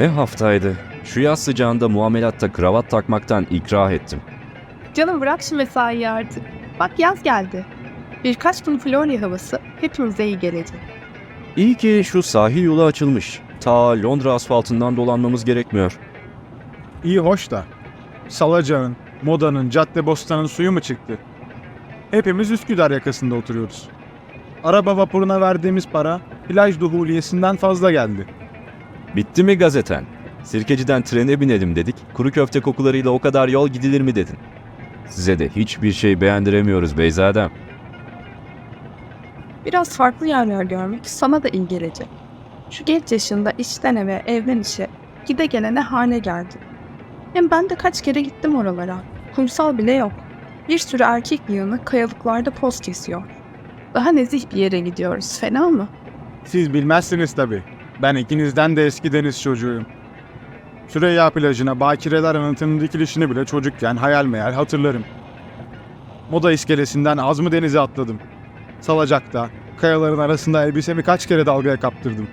Ne haftaydı? Şu yaz sıcağında muamelatta kravat takmaktan ikrah ettim. Canım bırak şu mesaiyi artık. Bak yaz geldi. Birkaç gün Florya havası hepimize iyi gelecek. İyi ki şu sahil yolu açılmış. Ta Londra asfaltından dolanmamız gerekmiyor. İyi hoş da. Salacağın, modanın, cadde bostanın suyu mu çıktı? Hepimiz Üsküdar yakasında oturuyoruz. Araba vapuruna verdiğimiz para plaj duhuliyesinden fazla geldi. Bitti mi gazeten? Sirkeci'den trene binelim dedik. Kuru köfte kokularıyla o kadar yol gidilir mi dedin? Size de hiçbir şey beğendiremiyoruz Beyzadem. Biraz farklı yerler görmek sana da iyi gelecek. Şu genç yaşında işten eve, evden işe, gide gelene hane geldi. Hem ben de kaç kere gittim oralara. Kumsal bile yok. Bir sürü erkek yığını kayalıklarda poz kesiyor. Daha nezih bir yere gidiyoruz, fena mı? Siz bilmezsiniz tabii. Ben ikinizden de eski deniz çocuğuyum. Süreyya plajına bakireler anıtının dikilişini bile çocukken hayal meyal hatırlarım. Moda iskelesinden az mı denize atladım. Salacakta, kayaların arasında elbisemi kaç kere dalgaya kaptırdım.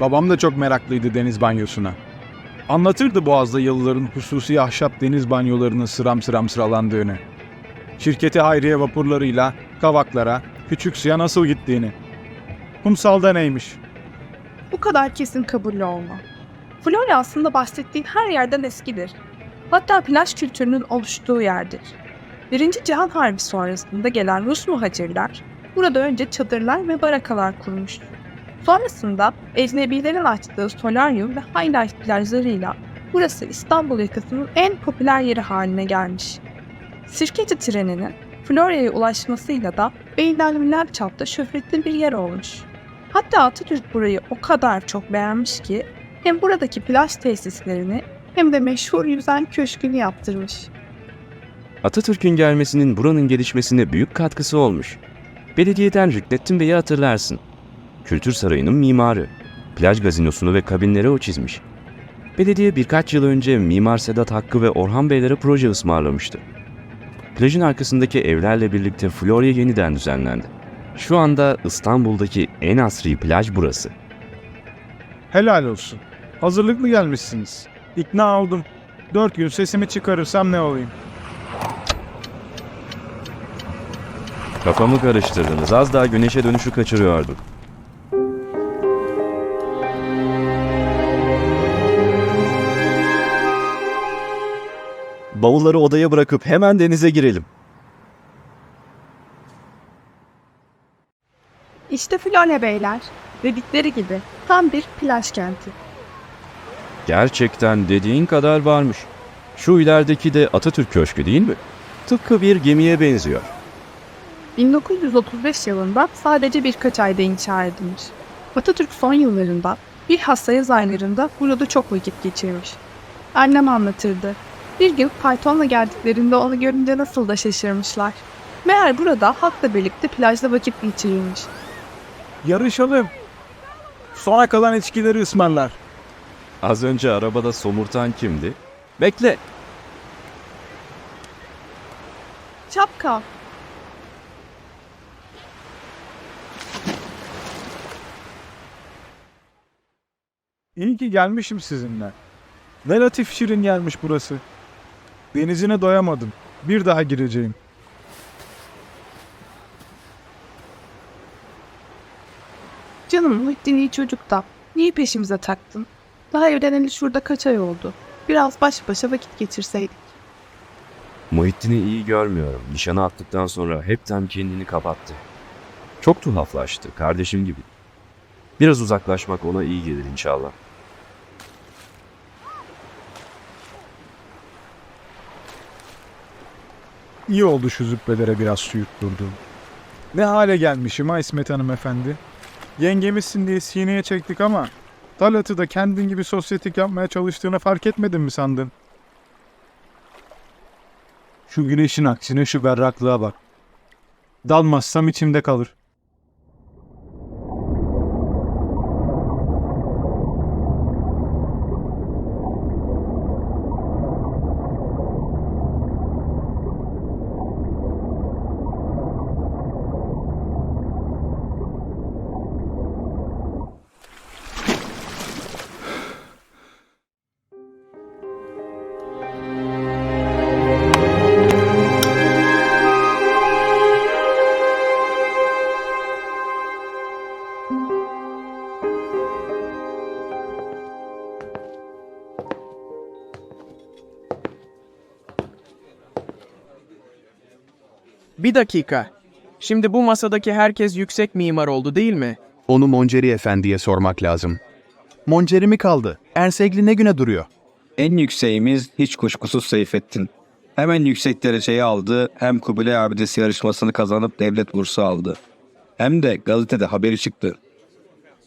Babam da çok meraklıydı deniz banyosuna. Anlatırdı Boğaz'da yılların hususi ahşap deniz banyolarının sıram sıram sıralandığını. Şirketi Hayriye vapurlarıyla kavaklara, küçük suya nasıl gittiğini. Kumsalda neymiş? Bu kadar kesin kabullü olma. Florya aslında bahsettiğin her yerden eskidir. Hatta plaj kültürünün oluştuğu yerdir. Birinci Cihan Harbi sonrasında gelen Rus muhacirler burada önce çadırlar ve barakalar kurmuş. Sonrasında ecnebilerin açtığı solaryum ve highlight plajlarıyla burası İstanbul yakasının en popüler yeri haline gelmiş. Sirkeci treninin Florya'ya ulaşmasıyla da beynelmiler çapta şöhretli bir yer olmuş. Hatta Atatürk burayı o kadar çok beğenmiş ki hem buradaki plaj tesislerini hem de meşhur yüzen köşkünü yaptırmış. Atatürk'ün gelmesinin buranın gelişmesine büyük katkısı olmuş. Belediyeden Rüknettin Bey'i hatırlarsın. Kültür Sarayı'nın mimarı. Plaj gazinosunu ve kabinleri o çizmiş. Belediye birkaç yıl önce Mimar Sedat Hakkı ve Orhan Beylere proje ısmarlamıştı. Plajın arkasındaki evlerle birlikte Florya yeniden düzenlendi. Şu anda İstanbul'daki en asri plaj burası. Helal olsun. Hazırlıklı gelmişsiniz. İkna oldum. Dört gün sesimi çıkarırsam ne olayım? Kafamı karıştırdınız. Az daha güneşe dönüşü kaçırıyorduk. Bavulları odaya bırakıp hemen denize girelim. İşte Florya beyler. Dedikleri gibi tam bir plaj kenti. Gerçekten dediğin kadar varmış. Şu ilerideki de Atatürk Köşkü değil mi? Tıpkı bir gemiye benziyor. 1935 yılında sadece birkaç ayda inşa edilmiş. Atatürk son yıllarında bilhassa yaz aylarında burada çok vakit geçirmiş. Annem anlatırdı. Bir gün faytonla geldiklerinde onu görünce nasıl da şaşırmışlar. Meğer burada halkla birlikte plajda vakit geçirilmiş. Yarışalım. Sona kalan içkileri ısmarlar. Az önce arabada somurtan kimdi? Bekle. Çapka. İyi ki gelmişim sizinle. Ne latif şirin gelmiş burası. Denizine doyamadım. Bir daha gireceğim. Canım Muhittin iyi çocuk da. Niye peşimize taktın? Daha evleneli şurada kaç ay oldu. Biraz baş başa vakit geçirseydik. Muhittin'i iyi görmüyorum. Nişanı attıktan sonra hepten kendini kapattı. Çok tuhaflaştı, kardeşim gibi. Biraz uzaklaşmak ona iyi gelir inşallah. İyi oldu şu züppelere biraz su yutturduğum. Ne hale gelmişim ha İsmet Hanım efendi. Yengemizsin diye sineye çektik ama Talat'ı da kendin gibi sosyetik yapmaya çalıştığını fark etmedin mi sandın? Şu güneşin aksine şu berraklığa bak. Dalmazsam içimde kalır. Bir dakika. Şimdi bu masadaki herkes yüksek mimar oldu değil mi? Onu Monceri Efendi'ye sormak lazım. Monceri mi kaldı? Ersegli ne güne duruyor? En yükseğimiz hiç kuşkusuz Seyfettin. Hemen yüksek dereceyi aldı, hem Kubilay Abidesi yarışmasını kazanıp devlet bursu aldı. Hem de gazetede haberi çıktı.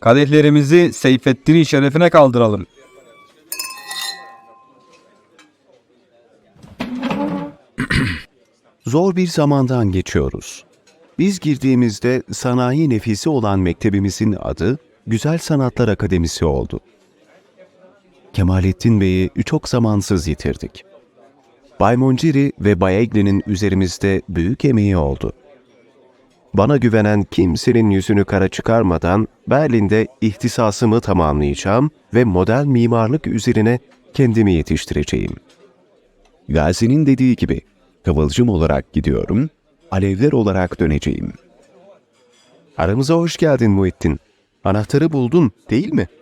Kadehlerimizi Seyfettin'in şerefine kaldıralım. Zor bir zamandan geçiyoruz. Biz girdiğimizde sanayi nefisi olan mektebimizin adı Güzel Sanatlar Akademisi oldu. Kemalettin Bey'i çok zamansız yitirdik. Bay Monciri ve Bay Eglin'in üzerimizde büyük emeği oldu. Bana güvenen kimsenin yüzünü kara çıkarmadan Berlin'de ihtisasımı tamamlayacağım ve model mimarlık üzerine kendimi yetiştireceğim. Gazi'nin dediği gibi kıvılcım olarak gidiyorum, alevler olarak döneceğim. Aramıza hoş geldin Muhittin. Anahtarı buldun, değil mi?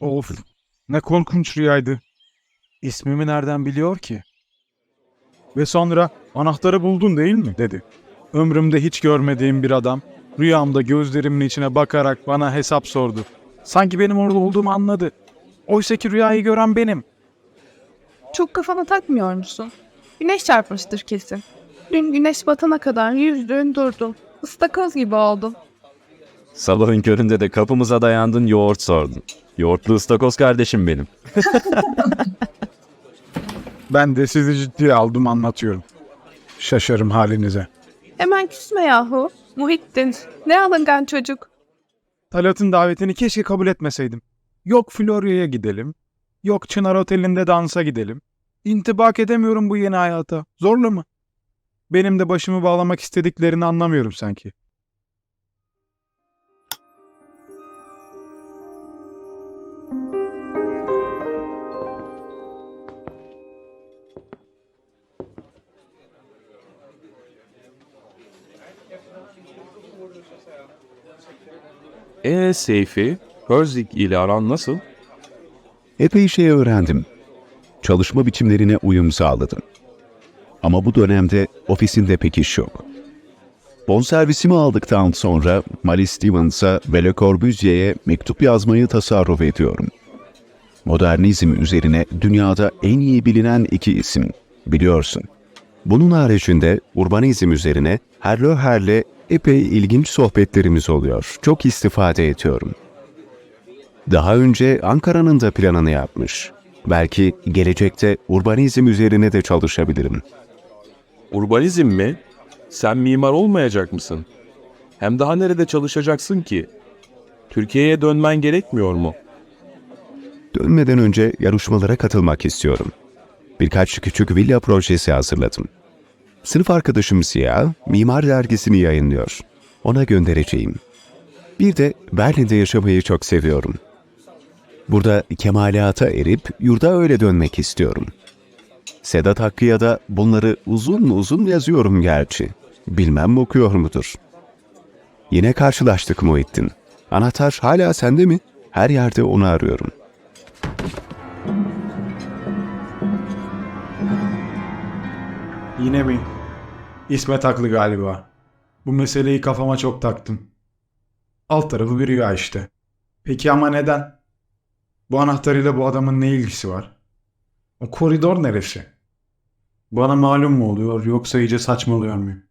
Of, ne korkunç rüyaydı. İsmimi nereden biliyor ki? Ve sonra anahtarı buldun değil mi dedi. Ömrümde hiç görmediğim bir adam rüyamda gözlerimin içine bakarak bana hesap sordu. Sanki benim orada olduğumu anladı. Oysa ki rüyayı gören benim. Çok kafana takmıyor musun? Güneş çarpmıştır kesin. Dün güneş batana kadar yüzdün durdun. Istakoz gibi oldun. Sabahın köründe de kapımıza dayandın yoğurt sordun. Yoğurtlu ıstakoz kardeşim benim. Ben de sizi ciddiye aldım anlatıyorum. Şaşarım halinize. Hemen küsme yahu. Muhittin. Ne alıngan çocuk. Talat'ın davetini keşke kabul etmeseydim. Yok Florya'ya gidelim. Yok Çınar Oteli'nde dansa gidelim. İntibak edemiyorum bu yeni hayata. Zorla mı? Benim de başımı bağlamak istediklerini anlamıyorum sanki. Ee Seyfi, Herzig ile aran nasıl? Epey şey öğrendim. Çalışma biçimlerine uyum sağladım. Ama bu dönemde ofisinde pek iş yok. Bonservisimi aldıktan sonra Mali Stevens'a ve Le Corbusier'e mektup yazmayı tasarruf ediyorum. Modernizm üzerine dünyada en iyi bilinen iki isim, biliyorsun. Bunun haricinde urbanizm üzerine Herlo Herle epey ilginç sohbetlerimiz oluyor. Çok istifade ediyorum. Daha önce Ankara'nın da planını yapmış. Belki gelecekte urbanizm üzerine de çalışabilirim. Urbanizm mi? Sen mimar olmayacak mısın? Hem daha nerede çalışacaksın ki? Türkiye'ye dönmen gerekmiyor mu? Dönmeden önce yarışmalara katılmak istiyorum. Birkaç küçük villa projesi hazırladım. Sınıf arkadaşım Ziya, Mimar Dergisi'ni yayınlıyor. Ona göndereceğim. Bir de Berlin'de yaşamayı çok seviyorum. Burada kemalata erip yurda öyle dönmek istiyorum. Sedat Hakkı'ya da bunları uzun uzun yazıyorum gerçi. Bilmem okuyor mudur? Yine karşılaştık Muhittin. Anahtar hala sende mi? Her yerde onu arıyorum. Yine mi? İsmet haklı galiba. Bu meseleyi kafama çok taktım. Alt tarafı bir rüya işte. Peki ama neden? Bu anahtarıyla bu adamın ne ilgisi var? O koridor neresi? Bana malum mu oluyor yoksa iyice saçmalıyor muyum?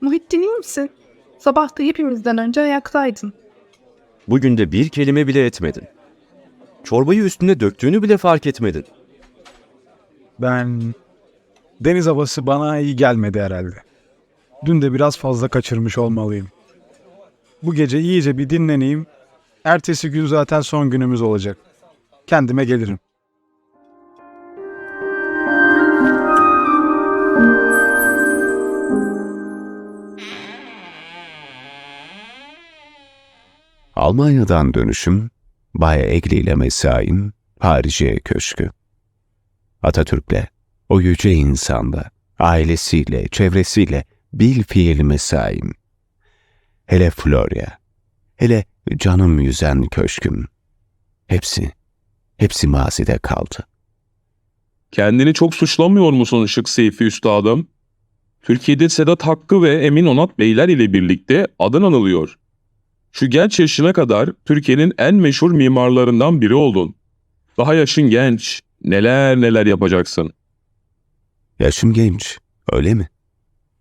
Muhittin iyi misin? Sabah da hepimizden önce ayaktaydın. Bugün de bir kelime bile etmedin. Çorbayı üstüne döktüğünü bile fark etmedin. Ben... Deniz havası bana iyi gelmedi herhalde. Dün de biraz fazla kaçırmış olmalıyım. Bu gece iyice bir dinleneyim. Ertesi gün zaten son günümüz olacak. Kendime gelirim. Almanya'dan dönüşüm, Bay Egli ile mesaim, Hariciye Köşkü. Atatürk'le, o yüce insanla, ailesiyle, çevresiyle bil fiil mesaim. Hele Florya. Hele canım yüzen köşküm. Hepsi, hepsi mazide kaldı. Kendini çok suçlamıyor musun Şık Seyfi Üstadım? Türkiye'de Sedat Hakkı ve Emin Onat Beyler ile birlikte adın anılıyor. Şu genç yaşına kadar Türkiye'nin en meşhur mimarlarından biri oldun. Daha yaşın genç, neler neler yapacaksın. Yaşım genç, öyle mi?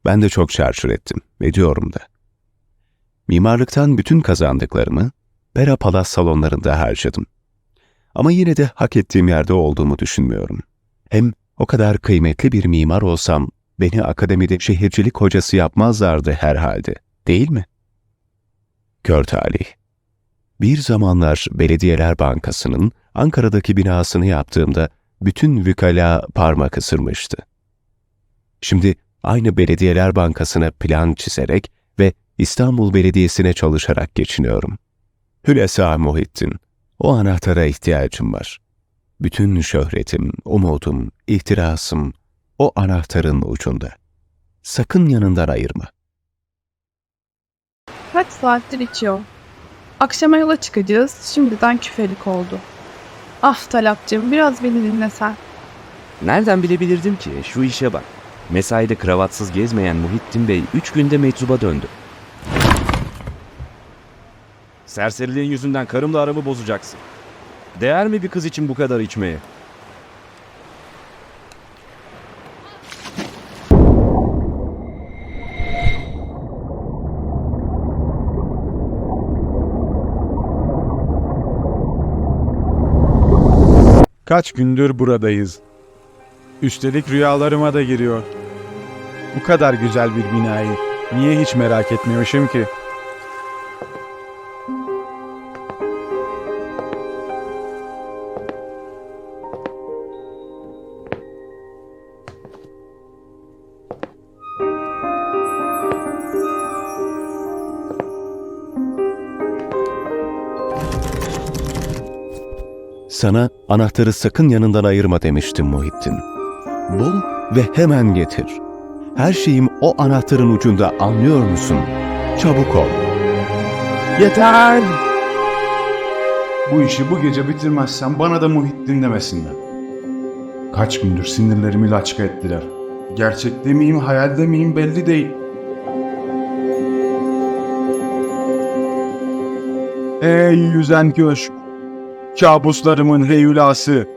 Ben de çok çarçur ettim, ediyorum da. Mimarlıktan bütün kazandıklarımı Pera Palas salonlarında harcadım. Ama yine de hak ettiğim yerde olduğumu düşünmüyorum. Hem o kadar kıymetli bir mimar olsam beni akademide şehircilik hocası yapmazlardı herhalde, değil mi? Kör talih. Bir zamanlar Belediyeler Bankası'nın Ankara'daki binasını yaptığımda bütün vükala parmak ısırmıştı. Şimdi aynı Belediyeler Bankası'na plan çizerek ve İstanbul Belediyesi'ne çalışarak geçiniyorum. Hülesa Muhittin, o anahtara ihtiyacım var. Bütün şöhretim, umudum, ihtirasım o anahtarın ucunda. Sakın yanından ayırma. Kaç saattir içiyor. Akşama yola çıkacağız. Şimdiden küfelik oldu. Ah Talapcığım biraz beni dinlesen. Nereden bilebilirdim ki şu işe bak. Mesaide kravatsız gezmeyen Muhittin Bey 3 günde meczuba döndü. Serseriliğin yüzünden karımla aramı bozacaksın. Değer mi bir kız için bu kadar içmeye? Kaç gündür buradayız. Üstelik rüyalarıma da giriyor. Bu kadar güzel bir binayı niye hiç merak etmemişim ki? Sana anahtarı sakın yanından ayırma demiştim Muhittin. Bul ve hemen getir. Her şeyim o anahtarın ucunda anlıyor musun? Çabuk ol. Yeter! Bu işi bu gece bitirmezsem bana da Muhittin demesinler. Kaç gündür sinirlerimi laçka ettiler. Gerçekte miyim, hayalde miyim belli değil. Ey yüzen köşk! Kabuslarımın heyulası!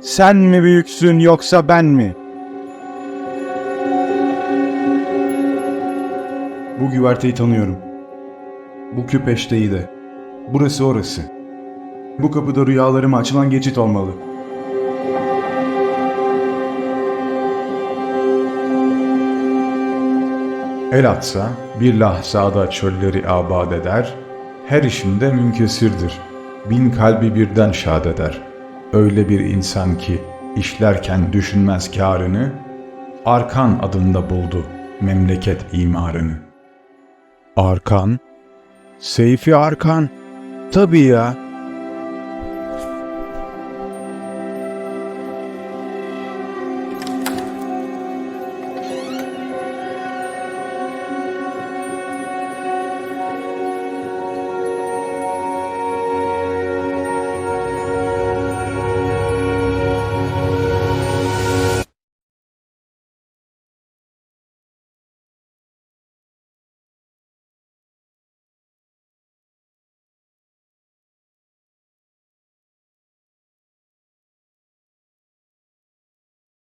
Sen mi büyüksün yoksa ben mi? Bu güverteyi tanıyorum. Bu küpeşteyi de. Burası orası. Bu kapıda rüyalarıma açılan geçit olmalı. El atsa bir lahzada çölleri abad eder, her işinde münkesirdir. Bin kalbi birden şad eder. Öyle bir insan ki işlerken düşünmez kârını, Arkan adında buldu memleket imarını. Arkan? Seyfi Arkan? Tabii ya.